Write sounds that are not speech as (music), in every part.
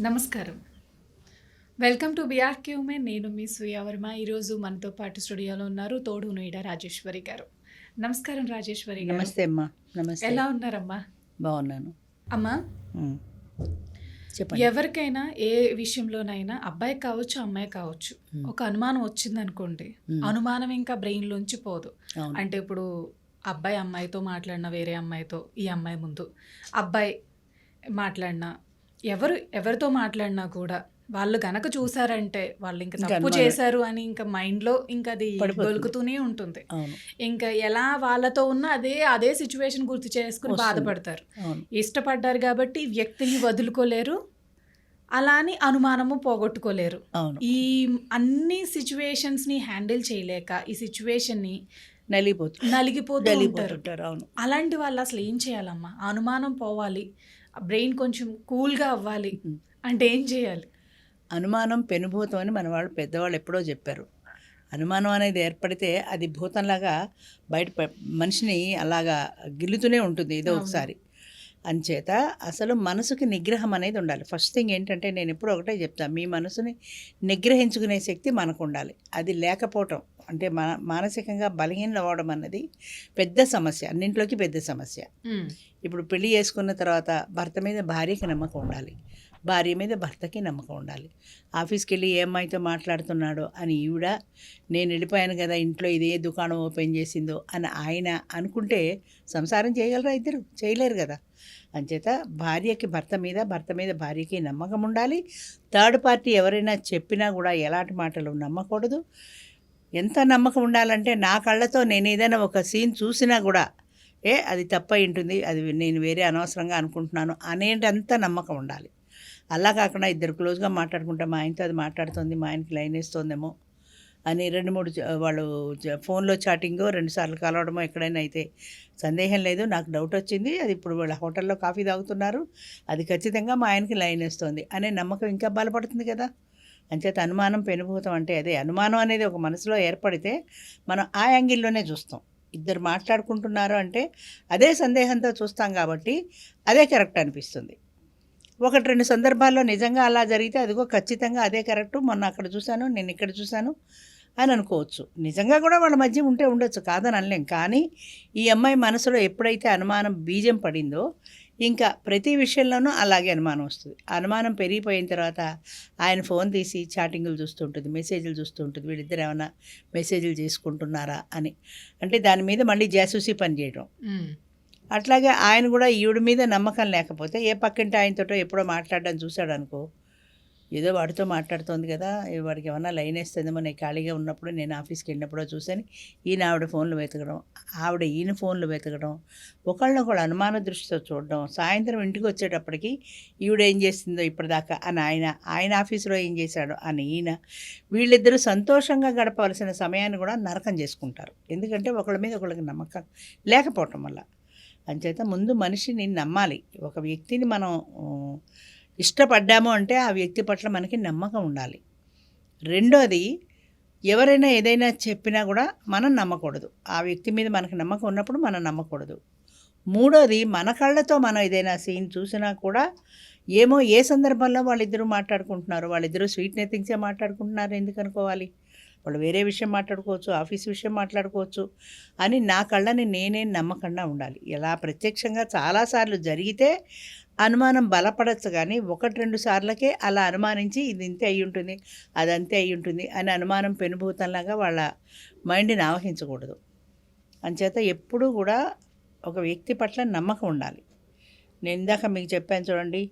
నమస్కారం. Welcome to BR క్యూమే నేను మీ సుయా వర్మ. ఈరోజు మనతో పాటు స్టూడియోలో ఉన్నారు తోడు నోయిడా రాజేశ్వరి గారు. నమస్కారం రాజేశ్వరి గారు. నమస్తే అమ్మా. నమస్తే. ఎలా ఉన్నారమ్మా? బాగున్నాను. అమ్మా. చెప్పండి. ఎవరికైనా ఏ విషయంలోనైనా అబ్బాయి కావచ్చు అమ్మాయి కావచ్చు. ఒక అనుమానం వచ్చింది అనుకోండి. అనుమానం ఇంకా బ్రెయిన్ లోంచి పోదు అంటే ఇప్పుడు అబ్బాయి అమ్మాయితో మాట్లాడిన వేరే అమ్మాయితో ఈ అమ్మాయి ముందు అబ్బాయి మాట్లాడినా ఎవరు ఎవరితో మాట్లాడినా కూడా వాళ్ళు గనక చూసారంటే వాళ్ళు ఇంకా తప్పు. చేశారు అని ఇంకా మైండ్లో ఇంకా అది. దొలుకుతూనే ఉంటుంది. ఇంకా ఎలా వాళ్ళతో ఉన్న అదే అదే సిచ్యువేషన్ గుర్తు చేసుకుని. బాధపడతారు. ఇష్టపడ్డారు కాబట్టి వ్యక్తిని వదులుకోలేరు అలా అని అనుమానము పోగొట్టుకోలేరు. ఈ అన్ని సిచ్యువేషన్స్ని హ్యాండిల్ చేయలేక ఈ సిచ్యువేషన్ని నలిగిపోతుంది నలిగిపోతూ ఉంటారు. నలిగిపోతుంటారు అవును. అలాంటి వాళ్ళు అసలు ఏం చేయాలమ్మా? అనుమానం పోవాలి. బ్రెయిన్ కొంచెం కూల్గా అవ్వాలి. అంటే ఏం చేయాలి అనుమానం పెనుభూతం అని మన వాళ్ళు పెద్దవాళ్ళు ఎప్పుడో చెప్పారు అనుమానం అనేది ఏర్పడితే అది భూతంలాగా బయట మనిషిని అలాగా గిల్లుతూనే ఉంటుంది ఏదో. ఒకసారి అంచేత అసలు మనసుకి నిగ్రహం అనేది ఉండాలి. ఫస్ట్ థింగ్ ఏంటంటే నేను ఎప్పుడు ఒకటే చెప్తాను మీ మనసుని నిగ్రహించుకునే శక్తి మనకు ఉండాలి అది లేకపోవటం అంటే మన మానసికంగా బలహీనలు అవ్వడం అన్నది పెద్ద సమస్య అన్నింట్లోకి పెద్ద సమస్య. ఇప్పుడు పెళ్ళి చేసుకున్న తర్వాత భర్త మీద భార్యకి నమ్మకం ఉండాలి. భార్య మీద భర్తకి నమ్మకం ఉండాలి. ఆఫీస్కి వెళ్ళి ఏ అమ్మాయితో మాట్లాడుతున్నాడో అని ఈవిడ నేను వెళ్ళిపోయాను కదా ఇంట్లో ఇదే దుకాణం ఓపెన్ చేసిందో అని ఆయన అనుకుంటే సంసారం చేయగలరా ఇద్దరు? చేయలేరు కదా. అంచేత భార్యకి భర్త మీద భర్త మీద భార్యకి నమ్మకం ఉండాలి. థర్డ్ పార్టీ ఎవరైనా చెప్పినా కూడా ఎలాంటి మాటలు నమ్మకూడదు. ఎంత నమ్మకం ఉండాలంటే నా కళ్ళతో నేను ఏదైనా ఒక సీన్ చూసినా కూడా ఏ అది తప్పై ఉంటుంది అది నేను వేరే అనవసరంగా అనుకుంటున్నాను అనేటంత నమ్మకం ఉండాలి. అలా కాకుండా ఇద్దరు క్లోజ్గా మాట్లాడుకుంటే మా ఆయనతో అది మాట్లాడుతుంది మా ఆయనకి లైన్ వేస్తుందేమో అని రెండు మూడు చ- వాళ్ళు ఫోన్లో చాటింగ్ రెండు సార్లు కలవడమో ఎక్కడైనా అయితే సందేహం లేదు. నాకు డౌట్ వచ్చింది. అది ఇప్పుడు వాళ్ళ హోటల్లో కాఫీ తాగుతున్నారు. అది ఖచ్చితంగా మా ఆయనకి లైన్ వేస్తుంది అనే నమ్మకం ఇంకా బలపడుతుంది కదా. అంచేత అనుమానం పెనుభూతం అంటే అదే. అనుమానం అనేది ఒక మనసులో ఏర్పడితే మనం ఆ యాంగిల్లోనే చూస్తాం. ఇద్దరు మాట్లాడుకుంటున్నారు అంటే అదే సందేహంతో చూస్తాం కాబట్టి అదే కరెక్ట్ అనిపిస్తుంది. ఒకటి రెండు సందర్భాల్లో నిజంగా అలా జరిగితే అదిగో ఖచ్చితంగా అదే కరెక్టు. మొన్న అక్కడ చూశాను నేను ఇక్కడ చూశాను. అని అనుకోవచ్చు. నిజంగా కూడా వాళ్ళ మధ్య ఉంటే ఉండొచ్చు కాదని అనలేం. కానీ ఈ అమ్మాయి మనసులో ఎప్పుడైతే అనుమానం బీజం పడిందో ఇంకా ప్రతి విషయంలోనూ అలాగే అనుమానం వస్తుంది. అనుమానం పెరిగిపోయిన తర్వాత ఆయన ఫోన్ తీసి చాటింగులు చూస్తుంటుంది మెసేజ్లు చూస్తుంటుంది వీళ్ళిద్దరు ఏమైనా మెసేజ్లు చేసుకుంటున్నారా అని. అంటే దాని మీద మళ్ళీ జాసూసి పని చేయడం అట్లాగే ఆయన కూడా ఈవిడ మీద నమ్మకం లేకపోతే ఏ పక్కింటి ఆయనతోటో ఎప్పుడో మాట్లాడడం చూశాడు అనుకో ఏదో వాడితో మాట్లాడుతోంది కదా వాడికి ఏమన్నా లైన్ వేస్తుందేమో నేను ఖాళీగా ఉన్నప్పుడు నేను ఆఫీస్కి వెళ్ళినప్పుడో చూశాను ఈయన ఆవిడ ఫోన్లు వెతకడం ఆవిడ ఈయన ఫోన్లు వెతకడం ఒకళ్ళనొకళ్ళు అనుమాన దృష్టితో చూడడం సాయంత్రం ఇంటికి వచ్చేటప్పటికి ఈవిడ ఏం చేస్తుందో ఇప్పటిదాకా అని ఆయన ఆయన ఆఫీసులో ఏం చేశాడో అని ఈయన వీళ్ళిద్దరూ సంతోషంగా గడపవలసిన సమయాన్ని కూడా నరకం చేసుకుంటారు. ఎందుకంటే ఒకళ్ళ మీద ఒకళ్ళకి నమ్మకం లేకపోవటం వల్ల. అంచేత ముందు మనిషిని నమ్మాలి. ఒక వ్యక్తిని మనం ఇష్టపడ్డాము అంటే ఆ వ్యక్తి పట్ల మనకి నమ్మకం ఉండాలి. రెండోది ఎవరైనా ఏదైనా చెప్పినా కూడా మనం నమ్మకూడదు. ఆ వ్యక్తి మీద మనకు నమ్మకం ఉన్నప్పుడు మనం నమ్మకూడదు. మూడోది మన కళ్ళతో మనం ఏదైనా సీన్ చూసినా కూడా ఏమో ఏ సందర్భంలో వాళ్ళిద్దరూ మాట్లాడుకుంటున్నారు వాళ్ళిద్దరూ స్వీట్ నెతింగ్సే మాట్లాడుకుంటున్నారు ఎందుకు అనుకోవాలి? వాళ్ళు వేరే విషయం మాట్లాడుకోవచ్చు ఆఫీస్ విషయం మాట్లాడుకోవచ్చు అని నా కళ్ళని నేనే నమ్మకుండా ఉండాలి. ఇలా ప్రత్యక్షంగా చాలాసార్లు జరిగితే అనుమానం బలపడచ్చు కానీ ఒకటి రెండు సార్లకే అలా అనుమానించి ఇది ఇంతే అయి ఉంటుంది అది అంతే అయి ఉంటుంది అని అనుమానం పెనుభూతంలాగా వాళ్ళ మైండ్ని ఆవహించకూడదు. అంచేత ఎప్పుడూ కూడా ఒక వ్యక్తి పట్ల నమ్మకం ఉండాలి. నేను ఇందాక మీకు చెప్పాను చూడండి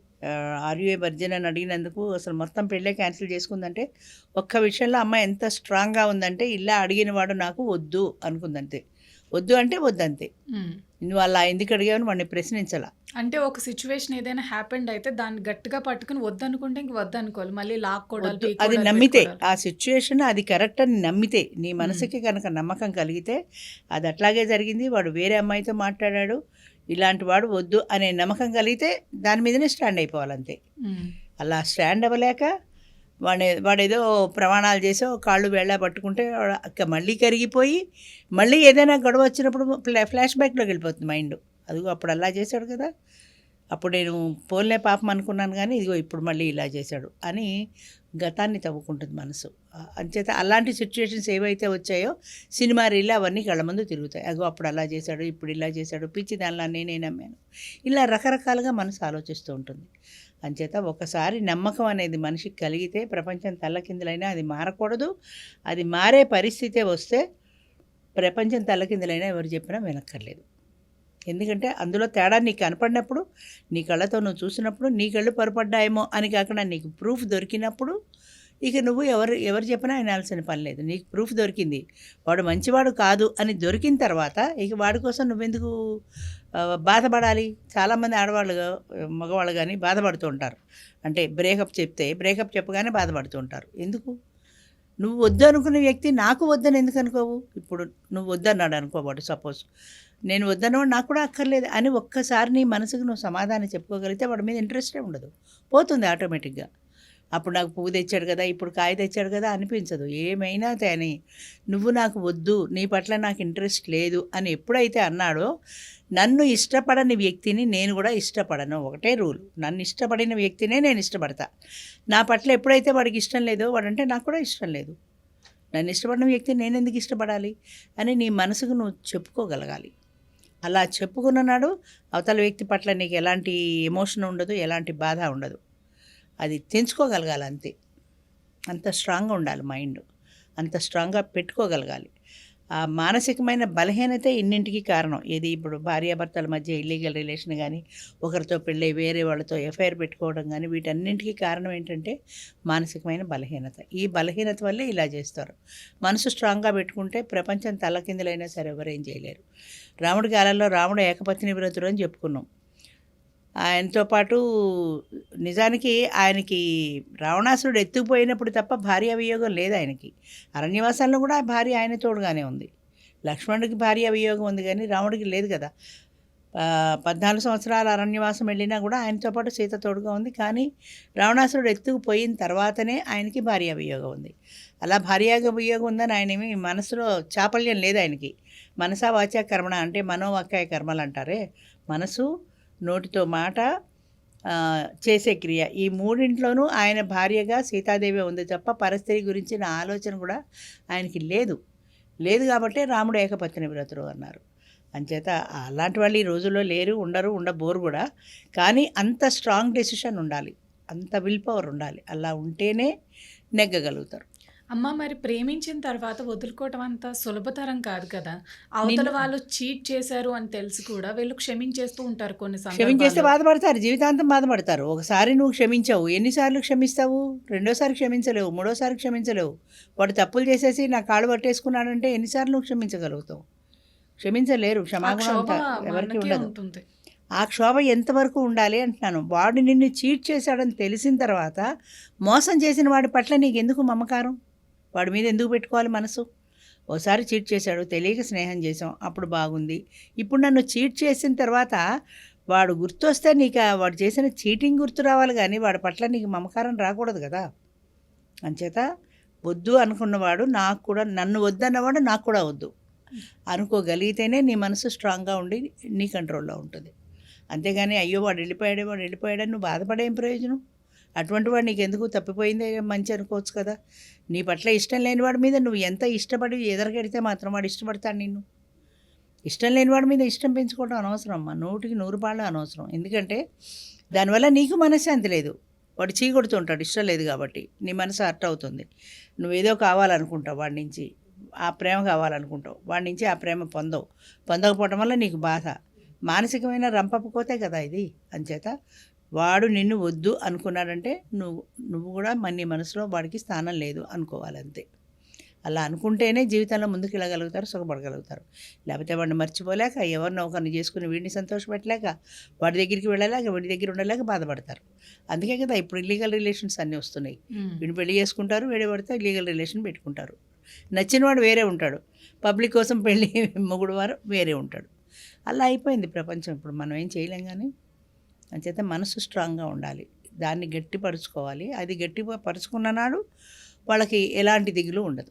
ఆర్యుఏ వర్జన్ అని అడిగినందుకు అసలు మొత్తం పెళ్ళే క్యాన్సిల్ చేసుకుందంటే ఒక్క విషయంలో అమ్మ ఎంత స్ట్రాంగ్గా ఉందంటే ఇలా అడిగిన వాడు నాకు వద్దు అనుకుందంతే. వద్దు అంటే వద్దంతే. నువ్వు అలా ఎందుకు అడిగావని వాడిని ప్రశ్నించాల అంటే ఒక సిచ్యువేషన్ ఏదైనా హ్యాపెండ్ అయితే దాన్ని గట్టిగా పట్టుకుని వద్దనుకుంటే ఇంక వద్దనుకోవాలి మళ్ళీ లాక్కోవడాలు వద్దు. అది నమ్మితే. ఆ సిచ్యుయేషన్ అది కరెక్ట్ అని నమ్మితే నీ మనసుకి కనుక నమ్మకం కలిగితే అది అట్లాగే జరిగింది వాడు వేరే అమ్మాయితో మాట్లాడాడు ఇలాంటి వాడు వద్దు అనే నమ్మకం కలిగితే దాని మీదనే స్టాండ్ అయిపోవాలంతే. అలా స్టాండ్ అవ్వలేక వాడే వాడేదో ప్రమాణాలు చేసో కాళ్ళు వేళ్ళ పట్టుకుంటే వాడు అక్క మళ్ళీ కరిగిపోయి మళ్ళీ ఏదైనా గొడవ వచ్చినప్పుడు ఫ్లాష్ బ్యాక్లోకి వెళ్ళిపోతుంది మైండ్. అదిగో అప్పుడు అలా చేశాడు కదా. అప్పుడు నేను పోలే పాపం అనుకున్నాను కానీ ఇదిగో ఇప్పుడు మళ్ళీ ఇలా చేశాడు అని గతాన్ని తవ్వుకుంటుంది మనసు. అంచేత అలాంటి సిచ్యువేషన్స్ ఏవైతే వచ్చాయో సినిమా రీల్ అవన్నీ కళ్ళ ముందు తిరుగుతాయి. అగో అప్పుడు అలా చేశాడు ఇప్పుడు ఇలా చేశాడు పిచ్చి దానిలా నేనే నమ్మాను. ఇలా రకరకాలుగా మనసు ఆలోచిస్తూ ఉంటుంది. అంచేత ఒకసారి నమ్మకం అనేది మనిషికి కలిగితే ప్రపంచం తల్లకిందులైనా అది మారకూడదు. అది మారే పరిస్థితే వస్తే ప్రపంచం తల్లకిందులైనా ఎవరు చెప్పినా వినక్కర్లేదు. ఎందుకంటే అందులో తేడా నీకు కనపడినప్పుడు నీ కళ్ళతో నువ్వు చూసినప్పుడు నీ కళ్ళు పొరపడ్డాయేమో అని కాకుండా నీకు ప్రూఫ్ దొరికినప్పుడు ఇక నువ్వు ఎవరు ఎవరు చెప్పినా వినాల్సిన పని లేదు. నీకు ప్రూఫ్ దొరికింది. వాడు మంచివాడు కాదు అని దొరికిన తర్వాత ఇక వాడి కోసం నువ్వెందుకు బాధపడాలి? చాలామంది ఆడవాళ్ళు మగవాళ్ళు కానీ బాధపడుతూ ఉంటారు. అంటే బ్రేకప్ చెప్తే బ్రేకప్ చెప్పగానే బాధపడుతూ ఉంటారు. ఎందుకు? నువ్వు వద్దు అనుకున్న వ్యక్తి నాకు వద్దని ఎందుకు అనుకోవు? ఇప్పుడు నువ్వు వద్దన్నాడు అనుకోవాడు సపోజ్ నేను వద్దను నాకు కూడా అక్కర్లేదు అని ఒక్కసారి నీ మనసుకు నువ్వు సమాధానం చెప్పుకోగలిగితే వాడి మీద ఇంట్రెస్టే ఉండదు. పోతుంది ఆటోమేటిక్గా అప్పుడు నాకు పువ్వు తెచ్చాడు కదా ఇప్పుడు కాయ తెచ్చాడు కదా అనిపించదు. ఏమైనా కానీ నువ్వు నాకు వద్దు నీ పట్ల నాకు ఇంట్రెస్ట్ లేదు అని ఎప్పుడైతే అన్నాడో నన్ను ఇష్టపడని వ్యక్తిని నేను కూడా ఇష్టపడను. ఒకటే రూల్ నన్ను ఇష్టపడిన వ్యక్తినే నేను ఇష్టపడతా. నా పట్ల ఎప్పుడైతే వాడికి ఇష్టం లేదో వాడంటే నాకు కూడా ఇష్టం లేదు. నన్ను ఇష్టపడిన వ్యక్తిని నేను ఎందుకు ఇష్టపడాలి అని నీ మనసుకు నువ్వు చెప్పుకోగలగాలి. అలా చెప్పుకున్నాడు అవతల వ్యక్తి పట్ల నీకు ఎలాంటి ఎమోషన్ ఉండదు ఎలాంటి బాధ ఉండదు. అది తెంచుకోగలగాలి అంతే అంత స్ట్రాంగ్గా ఉండాలి మైండ్. అంత స్ట్రాంగ్గా పెట్టుకోగలగాలి. ఆ మానసికమైన బలహీనత ఇన్నింటికి కారణం? ఏది? ఇప్పుడు భార్యాభర్తల మధ్య ఇల్లీగల్ రిలేషన్ కానీ ఒకరితో పెళ్ళి వేరే వాళ్ళతో ఎఫ్ఐఆర్ పెట్టుకోవడం కానీ వీటన్నింటికి కారణం ఏంటంటే మానసికమైన బలహీనత. ఈ బలహీనత వల్లే ఇలా చేస్తారు. మనసు స్ట్రాంగ్గా పెట్టుకుంటే ప్రపంచం తల్లకిందులైనా సరే ఎవరేం చేయలేరు. రాముడి కాలంలో రాముడు ఏకపత్ని వ్రతుడు అని చెప్పుకున్నాం. ఆయనతో పాటు నిజానికి ఆయనకి రావణాసురుడు ఎత్తుకుపోయినప్పుడు తప్ప భార్య వియోగం లేదు ఆయనకి. అరణ్యవాసాల్లో కూడా భార్య ఆయన తోడుగానే ఉంది. లక్ష్మణుడికి భార్య వియోగం ఉంది కానీ రాముడికి లేదు కదా. పద్నాలుగు సంవత్సరాల అరణ్యవాసం వెళ్ళినా కూడా ఆయనతో పాటు సీత తోడుగా ఉంది కానీ రావణాసురుడు ఎత్తుకుపోయిన తర్వాతనే ఆయనకి భార్య వియోగం ఉంది. అలా భార్య వియోగం ఉందని ఆయన ఏమి మనసులో చాపల్యం లేదు ఆయనకి. మనసా వాచా కర్మణ అంటే మనోవాక్యాయ కర్మలు అంటారే. మనసు నోటితో మాట చేసే క్రియ. ఈ మూడింట్లోనూ ఆయన భార్యగా సీతాదేవి ఉంది తప్ప పరస్త్రీ గురించిన ఆలోచన కూడా ఆయనకి లేదు. లేదు కాబట్టే రాముడు ఏకపత్ని వ్రతుడు అన్నారు. అంచేత అలాంటి వాళ్ళు ఈ రోజుల్లో లేరు ఉండరు ఉండబోరు కూడా. కానీ అంత స్ట్రాంగ్ డెసిషన్ ఉండాలి. అంత విల్ పవర్ ఉండాలి. అలా ఉంటేనే నెగ్గగలుగుతారు. అమ్మ మరి ప్రేమించిన తర్వాత వదులుకోవటం అంత సులభతరం కాదు కదా. అవతల వాళ్ళు చీట్ చేశారు అని తెలిసి కూడా వీళ్ళు క్షమించేస్తూ ఉంటారు కొన్ని క్షమించేస్తే. బాధపడతారు జీవితాంతం బాధపడతారు. ఒకసారి నువ్వు క్షమించావు. ఎన్నిసార్లు క్షమిస్తావు? రెండోసారి క్షమించలేవు. మూడోసారి క్షమించలేవు. వాడు తప్పులు చేసేసి నా కాళ్ళు పట్టేసుకున్నాడంటే ఎన్నిసార్లు నువ్వు క్షమించగలుగుతావు? క్షమించలేరు. క్షమాగుణం ఎవరికి ఉండదు. ఆ క్షోభ ఎంతవరకు ఉండాలి అంటున్నాను. వాడు నిన్ను చీట్ చేశాడని తెలిసిన తర్వాత మోసం చేసిన వాడి పట్ల నీకు ఎందుకు మమకారం? వాడి మీద ఎందుకు పెట్టుకోవాలి మనసు? ఓసారి చీట్ చేశాడు తెలియక స్నేహం చేసాం అప్పుడు బాగుంది. ఇప్పుడు నన్ను చీట్ చేసిన తర్వాత వాడు గుర్తొస్తే నీకు వాడు చేసిన చీటింగ్ గుర్తు రావాలి కానీ వాడి పట్ల నీకు మమకారం రాకూడదు కదా. అంచేత వద్దు అనుకున్నవాడు నాకు కూడా నన్ను వద్దన్నవాడు నాకు కూడా వద్దు. అనుకోగలిగితేనే నీ మనసు స్ట్రాంగ్గా ఉండి నీ కంట్రోల్లో ఉంటుంది. అంతేగాని అయ్యో వాడు వెళ్ళిపోయాడే వాడు వెళ్ళిపోయాడని నువ్వు బాధపడేం ప్రయోజనం? అటువంటి వాడు నీకు ఎందుకు తప్పిపోయిందే మంచి అనుకోవచ్చు కదా. నీ పట్ల ఇష్టం లేని వాడి మీద నువ్వు ఎంత ఇష్టపడి ఎదరగడితే మాత్రం వాడు ఇష్టపడతాడు నిన్ను. ఇష్టం లేని వాడి మీద ఇష్టం పెంచుకోవడం అనవసరం అమ్మా. నూటికి నూరు పాళ్ళు అనవసరం. ఎందుకంటే దానివల్ల నీకు మనశ్శాంతి లేదు. వాడు చీకొడుతుంటాడు ఇష్టం లేదు కాబట్టి. నీ మనసు హర్ట్ అవుతుంది. నువ్వేదో కావాలనుకుంటావు వాడి నుంచి. ఆ ప్రేమ కావాలనుకుంటావు. వాడి నుంచి ఆ ప్రేమ పొందవు. పొందకపోవటం వల్ల నీకు బాధ. మానసికమైన రంపకపోతే కదా ఇది. అంచేత వాడు నిన్ను వద్దు అనుకున్నాడంటే నువ్వు నువ్వు కూడా మన మనసులో వాడికి స్థానం లేదు అనుకోవాలంతే. అలా అనుకుంటేనే జీవితంలో ముందుకు వెళ్ళగలుగుతారు సుఖపడగలుగుతారు. లేకపోతే వాడిని మర్చిపోలేక ఎవరినో ఒకరిని చేసుకుని వీడిని సంతోషపెట్టలేక వాడి దగ్గరికి వెళ్ళలేక వీడి దగ్గర ఉండలేక బాధపడతారు. అందుకే కదా ఇప్పుడు ఇల్లీగల్ రిలేషన్స్ అన్నీ వస్తున్నాయి. వీడిని పెళ్ళి చేసుకుంటారు వేరే పడితే లీగల్ రిలేషన్ పెట్టుకుంటారు. నచ్చినవాడు వేరే ఉంటాడు. పబ్లిక్ కోసం పెళ్ళి (laughs) మొగుడు వారు వేరే ఉంటాడు. అలా అయిపోయింది ప్రపంచం. ఇప్పుడు మనం ఏం చేయలేం కానీ అంచేత మనసు స్ట్రాంగ్గా ఉండాలి. దాన్ని గట్టిపరుచుకోవాలి. అది గట్టి పరుచుకున్న నాడు వాళ్ళకి ఎలాంటి దిగులు ఉండదు.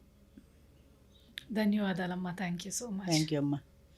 ధన్యవాదాలమ్మా. Thank you so much. Thank you అమ్మా.